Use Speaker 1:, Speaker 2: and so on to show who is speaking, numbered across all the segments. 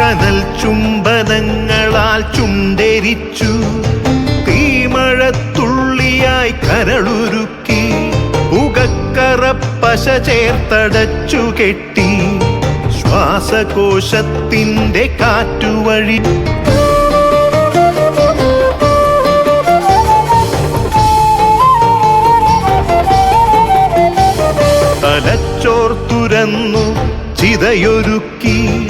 Speaker 1: കനവിൻകണ്ണങ്ങളാൽ ചുണ്ടരിച്ചു. തീമഴത്തുള്ളിയായി കരളുരുക്കി. പുകക്കറപ്പശ ചേർത്തടച്ചു കെട്ടി. ശ്വാസകോശത്തിന്റെ കാറ്റുവഴി. തലച്ചോർ തുരന്നു ചിതയൊരുക്കി.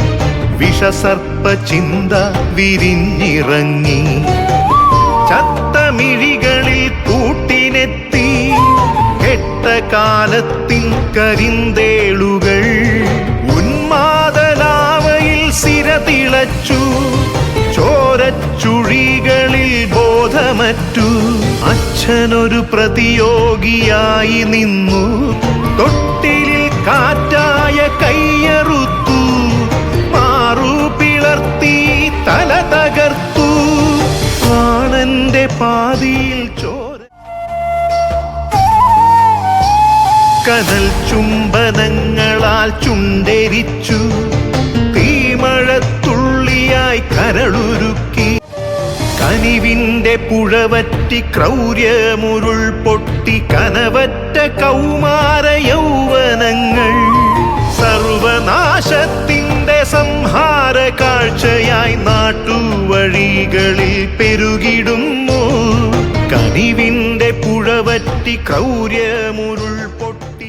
Speaker 1: വിഷസർപ്പ ചിന്ത വിരിഞ്ഞിറങ്ങി. ചത്തമിഴികളിൽ കൂട്ടിനെത്തി കെട്ട കാലത്തിൽ കരിന്തേളുകൾ ഉന്മാദലാവയിൽ സിരതിളച്ചു. ചോരച്ചുഴികളിൽ ബോധമറ്റു. അച്ഛനൊരു പ്രതിയോഗിയായി നിന്നു. കനൽ ചുംബനങ്ങളാൽ ചുണ്ടരിച്ചു. തീമഴത്തുള്ളിയായി കരളുരുക്കി. കനിവിന്റെ പുഴവറ്റി ക്രൗര്യമുരുൾ പൊട്ടി കനവറ്റ കൗമാര യൗവനങ്ങൾ. സർവനാശത്തിന്റെ സംഹാര കാഴ്ചയായി നാട്ടുവഴികളിൽ പെരുകിടുന്നു കനിവിന്റെ പുഴവറ്റി ക്രൗര്യമുരുൾ പൊട്ടി